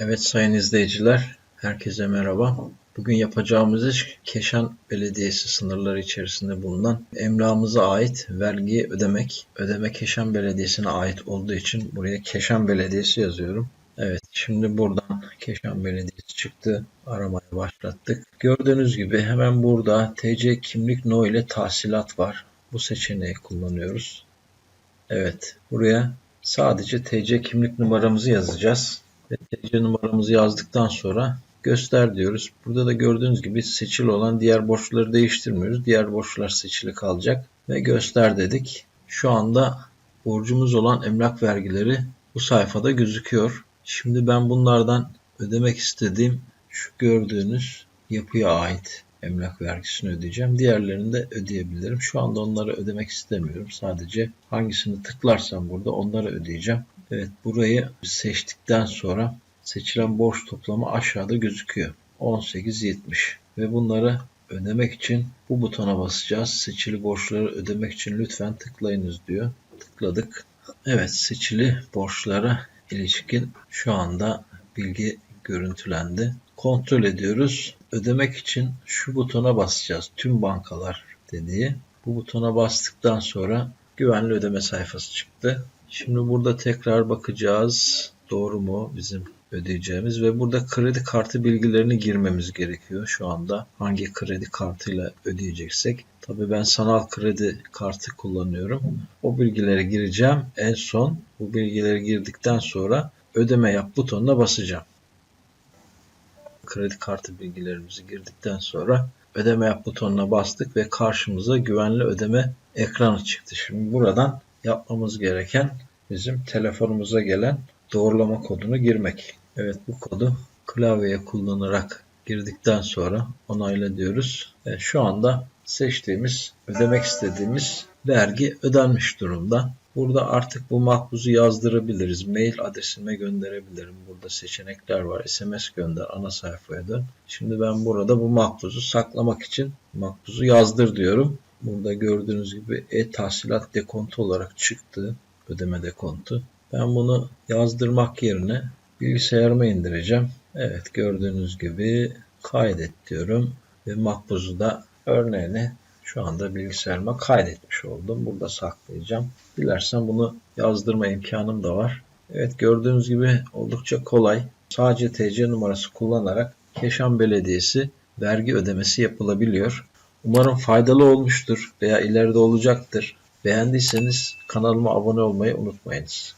Evet sayın izleyiciler, herkese merhaba. Bugün yapacağımız iş Keşan Belediyesi sınırları içerisinde bulunan emlakımıza ait vergiyi ödemek. Ödeme Keşan Belediyesi'ne ait olduğu için buraya Keşan Belediyesi yazıyorum. Evet şimdi buradan Keşan Belediyesi çıktı. Aramaya başlattık. Gördüğünüz gibi hemen burada TC kimlik no ile tahsilat var. Bu seçeneği kullanıyoruz. Evet buraya sadece TC kimlik numaramızı yazacağız. TC numaramızı yazdıktan sonra göster diyoruz. Burada da gördüğünüz gibi seçili olan diğer borçları değiştirmiyoruz. Diğer borçlar seçili kalacak ve göster dedik. Şu anda borcumuz olan emlak vergileri bu sayfada gözüküyor. Şimdi ben bunlardan ödemek istediğim şu gördüğünüz yapıya ait emlak vergisini ödeyeceğim. Diğerlerini de ödeyebilirim. Şu anda onları ödemek istemiyorum. Sadece hangisini tıklarsam burada onları ödeyeceğim. Evet burayı seçtikten sonra seçilen borç toplamı aşağıda gözüküyor. 18.70 ve bunları ödemek için bu butona basacağız. Seçili borçları ödemek için lütfen tıklayınız diyor. Tıkladık. Evet seçili borçlara ilişkin şu anda bilgi görüntülendi. Kontrol ediyoruz. Ödemek için şu butona basacağız. Tüm bankalar dediği. Bu butona bastıktan sonra güvenli ödeme sayfası çıktı. Şimdi burada tekrar bakacağız. Doğru mu bizim ödeyeceğimiz ve burada kredi kartı bilgilerini girmemiz gerekiyor şu anda. Hangi kredi kartıyla ödeyeceksek. Tabii ben sanal kredi kartı kullanıyorum. O bilgileri gireceğim. En son bu bilgileri girdikten sonra ödeme yap butonuna basacağım. Kredi kartı bilgilerimizi girdikten sonra ödeme yap butonuna bastık ve karşımıza güvenli ödeme ekranı çıktı. Şimdi buradan yapmamız gereken bizim telefonumuza gelen doğrulama kodunu girmek. Evet bu kodu klavyeye kullanarak girdikten sonra onayla diyoruz. Ve şu anda seçtiğimiz, ödemek istediğimiz vergi ödenmiş durumda. Burada artık bu makbuzu yazdırabiliriz. Mail adresime gönderebilirim. Burada seçenekler var. SMS gönder ana sayfaya dön. Şimdi ben burada bu makbuzu saklamak için makbuzu yazdır diyorum. Burada gördüğünüz gibi e-tahsilat dekontu olarak çıktı. Ödeme dekontu. Ben bunu yazdırmak yerine bilgisayarıma indireceğim. Evet gördüğünüz gibi kaydet diyorum ve makbuzu da örneğini şu anda bilgisayarıma kaydetmiş oldum. Burada saklayacağım. Dilersen bunu yazdırma imkanım da var. Evet gördüğünüz gibi oldukça kolay. Sadece TC numarası kullanarak Keşan Belediyesi vergi ödemesi yapılabiliyor. Umarım faydalı olmuştur veya ileride olacaktır. Beğendiyseniz kanalıma abone olmayı unutmayınız.